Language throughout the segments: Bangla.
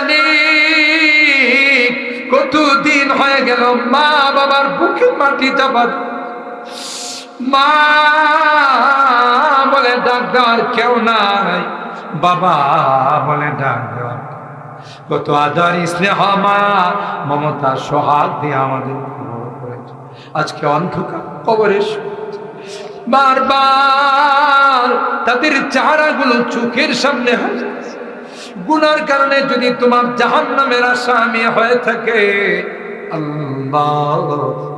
মালিক কতদিন হয়ে গেল মা বাবার বুকে মাটি চাপা মা বলে, ডাক কেউ নাই। বাবা বলে, ডাক কত আদর স্নেহ মা, মমতা সোহাগ দিয়ে আমাদের আজকে অন্ধকার কবরে বারবার তাদের চেহারাগুলো চোখের সামনে হাসছে গুনার কারণে যদি তোমার জাহান নামের আসামি হয়ে থাকে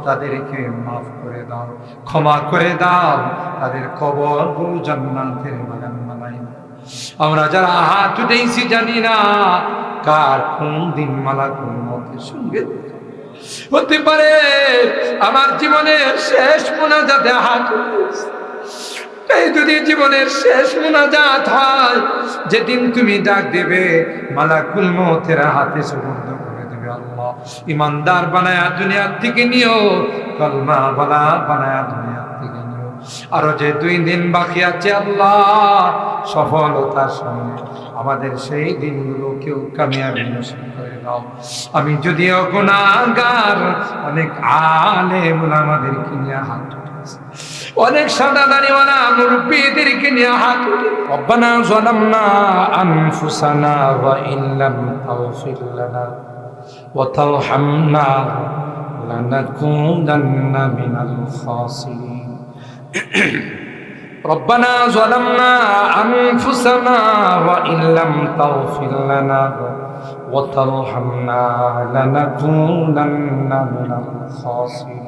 তাদেরকে মাফ করে দাও, ক্ষমা করে দাও, তাদের কবর গুরু জান্নাতের বাগান দাও। আমরা যারা হাত উঠেছি জানি না কার কোন দিন মালা কোন মতের সঙ্গে হতে পারে, আমার জীবনের শেষ মোনাজাতে হাত উঠেছি এই যদি জীবনের শেষ মোনাজাত হয়, যেদিন তুমি ডাক দেবে, মালাকুল মতের হাতে সুবন্ধ করে দেবে আল্লাহ। ইমানদার বানায়া দুনিয়ার থেকে নিও, কলমা বলা বানায়া দুনিয়ার থেকে নিও। আরও যে দুই দিন বাকি আছে আল্লাহ, সফলতার সঙ্গে আমাদের সেই দিনগুলো কেউ কামিয়াবি নসিব করে দাও। আমি যদিও গুণাগার অনেক আলেম আমাদের কিনিয়া হাত অনেক সাদা দাড়িওয়ালা মুরব্বীদেরকে নিয়ে হাত উঠে রব্বানা যালামনা আনফুসানা ওয়া ইন লাম তাগফির লানা ওয়া তারহামনা লানাকুনান্না মিনাল খাসিরিন ربنا ظلمنا أنفسنا وإن لم تغفر لنا وترحمنا لنكونن من الخاسرين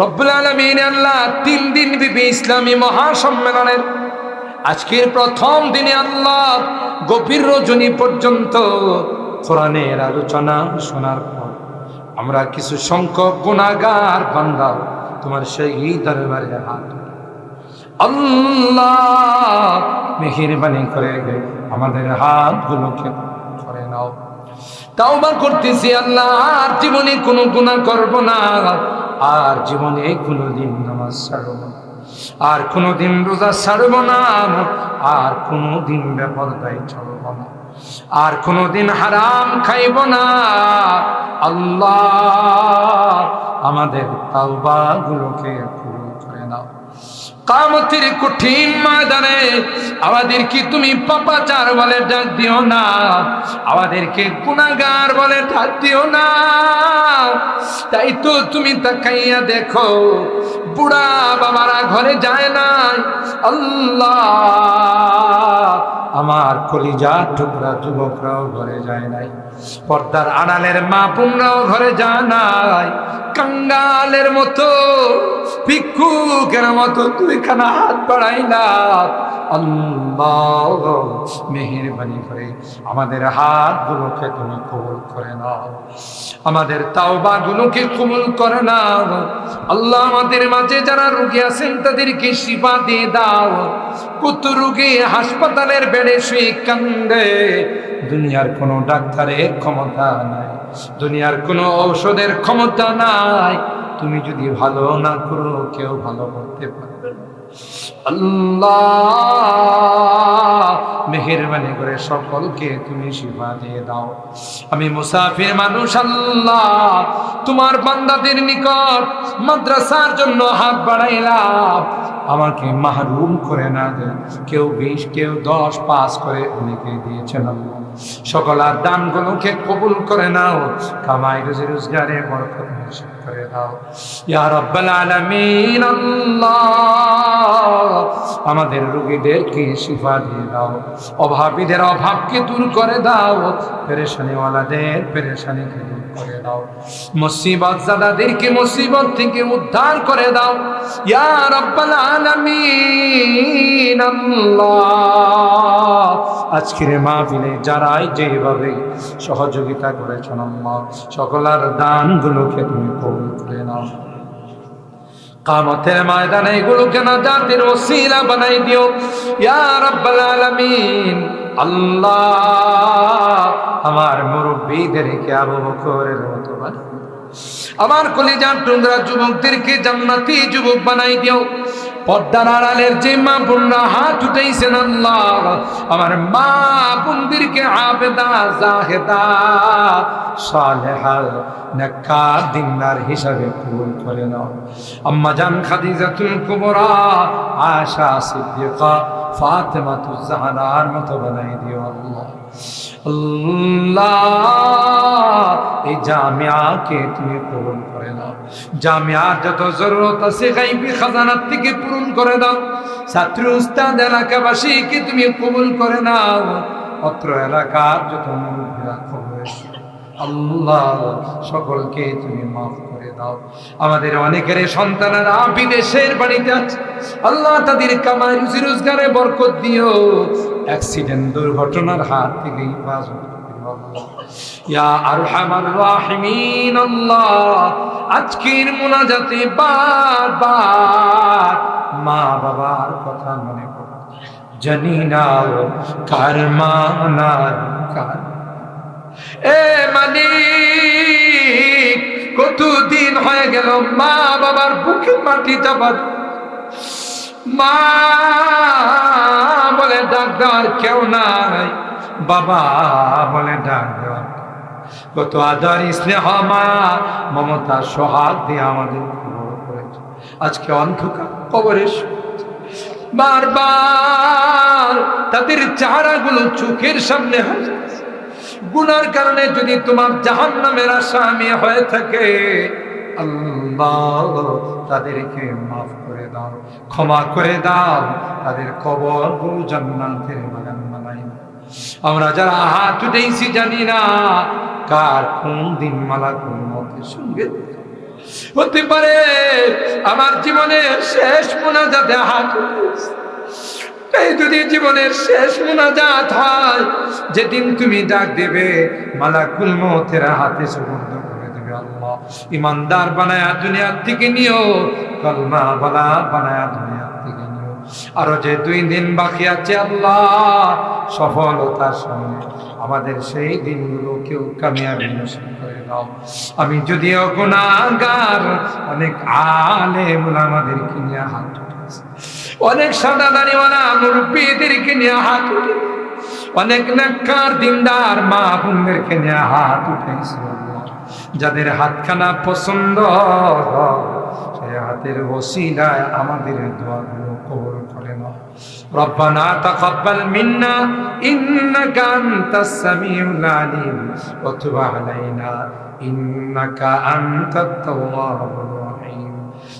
রব্বুল আলমিন আল্লাহ তিন দিন বিবি ইসলামী মহাসম্মেলনের আজকের প্রথম দিনে আল্লাহ গভীর রজনী পর্যন্ত কোরআনের আলোচনা শোনার পর আমরা কিছু সংখ্যক গুণাগার বান্দা তোমার সেই দরবারে হাত আল্লাহ মেহেরবানি করে আমাদের হাতগুলোকে করে নাও। তাওবা করতেছি আল্লাহ জীবনে কোনো গুনাহ করব না। আর জীবনে কোনোদিন নামাজ ছাড়ব না। আর কোনোদিন রোজা ছাড়ব না, আর কোনোদিন বেপরদায় চলব না। আর কোনোদিন হারাম খাইব না। আল্লাহ আমাদের তালবাগুলোকে কবুল করে নাও। কামতির কঠিন ময়দানে আমাদেরকে তুমি পাপাচার বলে ডাক দিও না। আমাদেরকে গুণাগার বলে ডাক দিও না। তাই তো তুমি তাকাইয়া দেখো, বুড়া বাবারা ঘরে যায় নাই। আল্লাহ, আমার কলিজা টুকরা যুবকরাও ঘরে যায় নাই। পর্দার আড়ালের মা পুমরাও ঘরে যায় নাই। কাঙ্গালের মতো, ভিক্ষুকের মতো দুইখানা হাত বাড়াই না আল্লাহ, মেহেরবানি করে আমাদের হাতগুলোকে তুমি কবুল করে নাও। আমাদের তাওবাগুলোকে কবুল করে নাও। আল্লাহ আমাদের মাঝে যারা রুগী আছেন, তাদেরকে শিফা দিয়ে দাও। কত রুগী হাসপাতালের বেড়ে শুয়ে কান্দে। দুনিয়ার কোনো ডাক্তারের ক্ষমতা নাই। দুনিয়ার কোনো ঔষধের ক্ষমতা নাই। তুমি যদি ভালো না করো, কেউ ভালো করতে পারবে না। আল্লাহ, মেহরবানি করে সকলকে তুমি শিফা দিয়ে দাও। আমি মুসাফির মানুষ, আল্লাহ, তোমার বান্দাদের নিকট মাদ্রাসার জন্য হাত বাড়াইলাম। আমাকে মাহরুম করে না দেন কেউ বিশ, কেউ দশ পাস করে অনেকে দিয়েছেন সকল আর দানগুলোকে কবুল করে নাও, কামাই রুজি রোজগারে বরকত নসিব করে দাও ইয়া আলামিন আমাদের রোগীদেরকে শিফা দিয়ে দাও। অভাবীদের অভাবকে দূর করে দাও। পেরেশানিওয়ালাদের পেরেশানিকে দূর করে দাও। মুসিবত জাদাদেরকে মুসিবত থেকে উদ্ধার করে দাও। ইয়া রাব্বাল আলামিন, আল্লাহ। আজকের মাহফিলে যারাই যেভাবে সহযোগিতা করেছেন আল্লাহ, সকলার দানগুলোকে তুমি কবুল করে নাও। কামতের ময়দানে এগুলোকে না জাতির ওসিলা বানাই দিও। ইয়া রাব্বাল আলামিন, আল্লাহ। আমার মুরব্বীদেরকে আবু বকরের মতো আমার কলিজার টুকরা যুবকদেরকে জান্নাতি যুবক বানাই দিও। পর্দার আড়ালের যে মা বোনরা হাত উঠাইছেন আল্লাহ, আমার মা বোনদেরকে আবেদা, জাহেদা সালেহা নেককার, দিনদার হিসাবে কবুল করে নাও। আম্মা জান খাদিজাতুল কুবরা আশা সিদ্দিকা, ফাতেমাতুজ জাহরার মতো বানাই দিও আল্লাহ। আল্লাহ, এই জামিয়াকে তুমি পূরণ করে দাও। জামিয়ার যত জরুরত আছে, গাইবি খাজানার থেকে পূরণ করে দাও। ছাত্র, উস্তাদ, এলাকাবাসীকে তুমি কবুল করে নাও। অত্র এলাকার যত মুরব্বীরা খবর আল্লাহ, সকলকে তুমি মাফ করে দাও। আমাদের অনেকের সন্তানেরা বিদেশের বাড়িতে আছে। আল্লাহ তাদের কামাই রুজি রোজগারে বরকত দিও। অ্যাক্সিডেন্ট, দুর্ঘটনার হাত থেকে হেফাজত আজকের মোনাজাতে বারবার মা বাবার কথা মনে পড়ে জানি না কার মা না কার এ মালিক, কতদিন হয়ে গেল মা বাবার বুকে মাটি চাপা মা বলে, ডাক দেওয়ার কেউ নাই। বাবা বলে, ডাক দেওয়ার কত আদর স্নেহ মা, মমতা সোহাগ দিয়ে আমাদের আজকে অন্ধকার কবরে। বারবার তাদের চারাগুলো চোখের সামনে হয়ে যাচ্ছে। গুনার কারণে যদি তোমার জাহান নামের আসামি হয়ে থাকে তাদেরকে মাফ করে দাও, ক্ষমা করে দাও, তাদের কবর গুরু জান্নাতের বাগান দাও। আমরা যারা হাত উঠেছি জানি না কার কোন দিন মালা কোন মতের সঙ্গে হতে পারে আমার জীবনের শেষ মোনাজাতে হাত উঠেছি এই যদি জীবনের শেষ মোনাজাত হয়, যেদিন তুমি ডাক দেবে, মালাকুল মতের হাতে সুবর্ণ করে দেবে আল্লাহ। ইমানদার বানায়া দুনিয়ার থেকে নিও, কলমা বলা বানায়া দুনিয়ার থেকে নিও। আরও যে দুই দিন বাকি আছে আল্লাহ সফলতার সঙ্গে আমাদের সেই দিনগুলো কেউ কামিয়াবি নসিব করে দাও। আমি যদিও গুণাগার অনেক আলেম আমাদেরকে নিয়ে হাত উঠেছে অনেক সাদা দাড়িওয়ালা মুরব্বীদেরকে নিয়ে হাত উঠে অনেক নাক্কার দিনদার মা বোনদেরকে নিয়ে হাত উঠেছে আল্লাহ। যাদের হাতখানা পছন্দ হয়, সেই হাতের ওসিলায় আমাদের দোয়াগুলো কবর করে না ربنا تقبل منا إنك أنت السميع العليم وتب علينا إنك أنت التواب الرحيم